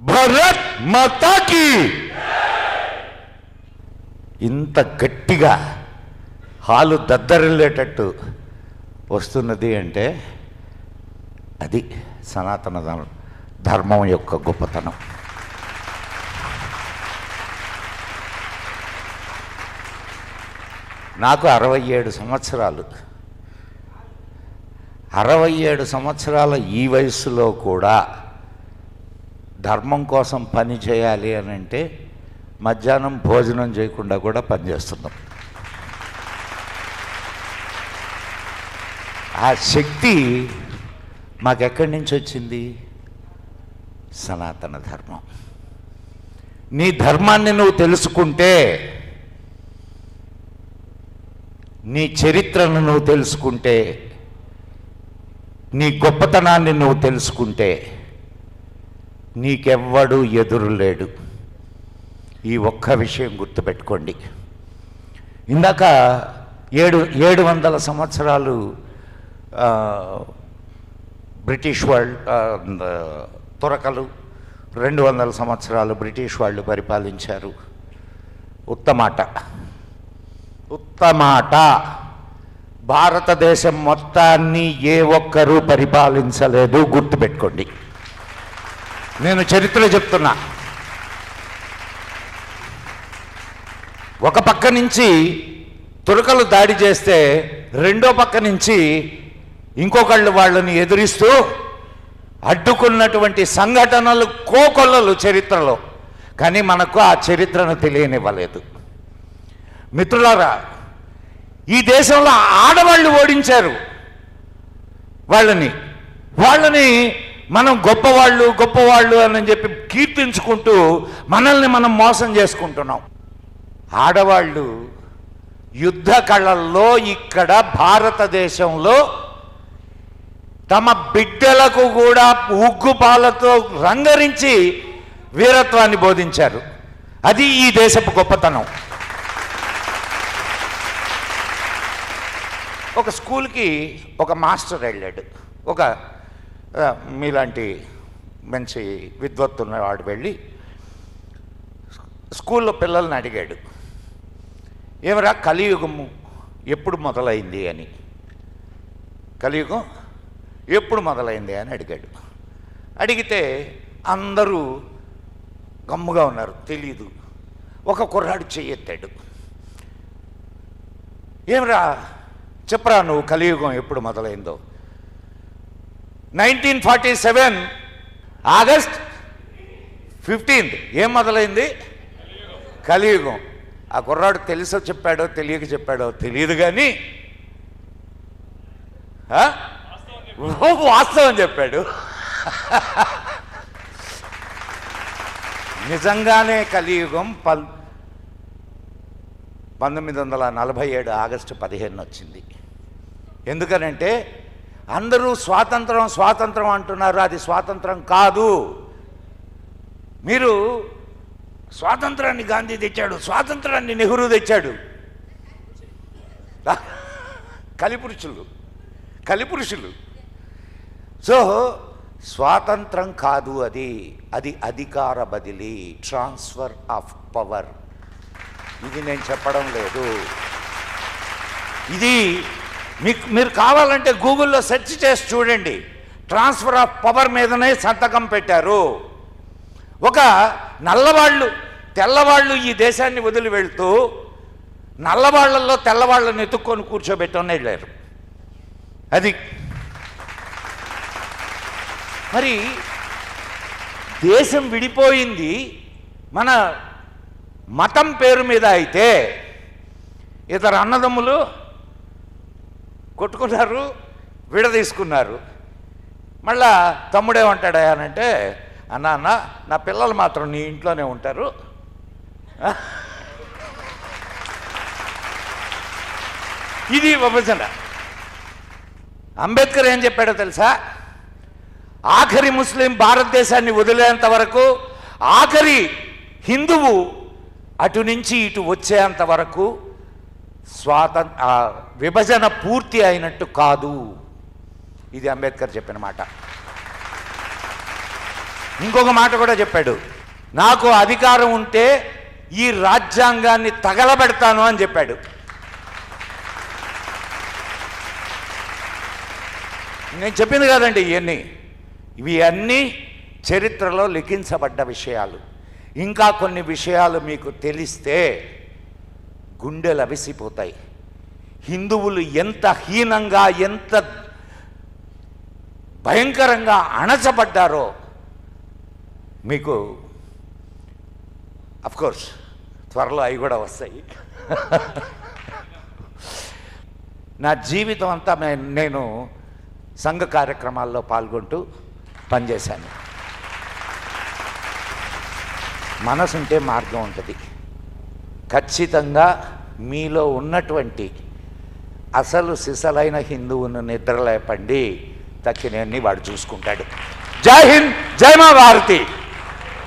భరత్ మాతాకి. ఇంత గట్టిగా హాలు దద్దరిల్లేటట్టు వస్తున్నది అంటే అది సనాతన ధర్మం- యొక్క గొప్పతనం. నాకు అరవై ఏడు సంవత్సరాలు. అరవై ఏడు సంవత్సరాల ఈ వయసులో కూడా ధర్మం కోసం పని చేయాలి అని అంటే మధ్యాహ్నం భోజనం చేయకుండా కూడా పనిచేస్తున్నాం ఆ శక్తి మాకెక్కడి నుంచి వచ్చింది? సనాతన ధర్మం. నీ ధర్మాన్ని నువ్వు తెలుసుకుంటే నీ చరిత్రను నువ్వు తెలుసుకుంటే నీ గొప్పతనాన్ని నువ్వు తెలుసుకుంటే నీకెవ్వడు ఎదురులేడు. ఈ ఒక్క విషయం గుర్తుపెట్టుకోండి. ఇందాక ఏడు ఏడు వందల సంవత్సరాలు బ్రిటిష్ వాళ్ళు తురకలు రెండు వందల సంవత్సరాలు బ్రిటిష్ వాళ్ళు పరిపాలించారు. ఉత్తమాట. ఉత్తమాట. భారతదేశం మొత్తాన్ని ఏ ఒక్కరూ పరిపాలించలేదు. గుర్తుపెట్టుకోండి. నేను చరిత్ర చెప్తున్నా. ఒక పక్క నుంచి తురకలు దాడి చేస్తే రెండో పక్క నుంచి ఇంకొకళ్ళు వాళ్ళని ఎదురిస్తూ అడ్డుకున్నటువంటి సంఘటనలు కోకొల్లలు చరిత్రలో. కానీ మనకు ఆ చరిత్రను తెలియనివ్వలేదు. మిత్రులారా ఈ దేశంలో ఆడవాళ్ళు ఓడించారు. వాళ్ళని వాళ్ళని మనం గొప్పవాళ్ళు గొప్పవాళ్ళు అని చెప్పి కీర్తించుకుంటూ మనల్ని మనం మోసం చేసుకుంటున్నాం. ఆడవాళ్ళు యుద్ధ కళల్లో ఇక్కడ భారతదేశంలో తమ బిడ్డలకు కూడా ఉగ్గుపాలతో రంగరించి వీరత్వాన్ని బోధించారు. అది ఈ దేశపు గొప్పతనం. ఒక స్కూల్కి ఒక మాస్టర్ వెళ్ళాడు. ఒక మీలాంటి మంచి విద్వత్తున్నవాడు వెళ్ళి స్కూల్లో పిల్లల్ని అడిగాడు. ఏమరా కలియుగము ఎప్పుడు మొదలైంది? అని. కలియుగం ఎప్పుడు మొదలైంది? అని అడిగాడు. అడిగితే అందరూ గమ్ముగా ఉన్నారు. తెలీదు. ఒక కుర్రాడు చెయ్యెత్తాడు ఏమరా చెప్పరా నువ్వు కలియుగం ఎప్పుడు మొదలైందో? Nineteen forty seven August fifteenth. ఏం మొదలైంది? కలియుగం. ఆ కుర్రాడు తెలుసో చెప్పాడో తెలియక చెప్పాడో తెలియదు కానీ వాస్తవం చెప్పాడు. నిజంగానే కలియుగం పల్ పంతొమ్మిది వందల నలభై ఏడు ఆగస్టు పదిహేను వచ్చింది. ఎందుకనంటే అందరూ స్వాతంత్రం స్వాతంత్రం అంటున్నారు. అది స్వాతంత్రం కాదు. మీరు స్వాతంత్రాన్ని గాంధీ తెచ్చాడు స్వాతంత్రాన్ని నెహ్రూ తెచ్చాడు. కలిపురుషులు కలిపురుషులు. సో స్వాతంత్రం కాదు అది. అది అధికార బదిలీ ట్రాన్స్ఫర్ ఆఫ్ పవర్. ఇది నేను చెప్పడం లేదు. ఇది మీకు మీరు కావాలంటే గూగుల్లో సెర్చ్ చేసి చూడండి. ట్రాన్స్ఫర్ ఆఫ్ పవర్ మీదనే సంతకం పెట్టారు. ఒక నల్లవాళ్ళు తెల్లవాళ్ళు ఈ దేశాన్ని వదిలి వెళ్తూ నల్లవాళ్ళలో తెల్లవాళ్ళని ఎత్తుక్కొని కూర్చోబెట్టుకుని వెళ్ళారు. అది. మరి దేశం విడిపోయింది. మన మతం పేరు మీద అయితే ఇతర అన్నదమ్ములు కొట్టుకున్నారు విడదీసుకున్నారు. మళ్ళా తమ్ముడేమంటాడా అనంటే అన్న అన్న నా పిల్లలు మాత్రం నీ ఇంట్లోనే ఉంటారు. ఇది విభజన. అంబేద్కర్ ఏం చెప్పాడో తెలుసా? ఆఖరి ముస్లిం భారతదేశాన్ని వదిలేంత వరకు ఆఖరి హిందువు అటు నుంచి ఇటు వచ్చేంత వరకు స్వాతం విభజన పూర్తి అయినట్టు కాదు. ఇది అంబేద్కర్ చెప్పిన మాట. ఇంకొక మాట కూడా చెప్పాడు. నాకు అధికారం ఉంటే ఈ రాజ్యాంగాన్ని తగలబెడతాను అని చెప్పాడు. నేను చెప్పింది కదండి ఇవన్నీ. ఇవి అన్నీ చరిత్రలో లిఖించబడ్డ విషయాలు. ఇంకా కొన్ని విషయాలు మీకు తెలిస్తే గుండెలు అవిసిపోతాయి. హిందువులు ఎంత హీనంగా ఎంత భయంకరంగా అణచబడ్డారో మీకు అఫ్కోర్స్ త్వరలో అవి కూడా వస్తాయి. నా జీవితం అంతా నేను సంఘ కార్యక్రమాల్లో పాల్గొంటూ పనిచేశాను. మనసుంటే మార్గం ఉంటుంది. ఖచ్చితంగా మీలో ఉన్నటువంటి అసలు సిసలైన హిందువును నిద్రలేపండి. తక్కినన్ని వాడు చూసుకుంటాడు. జై హింద్ జై మా భారతి.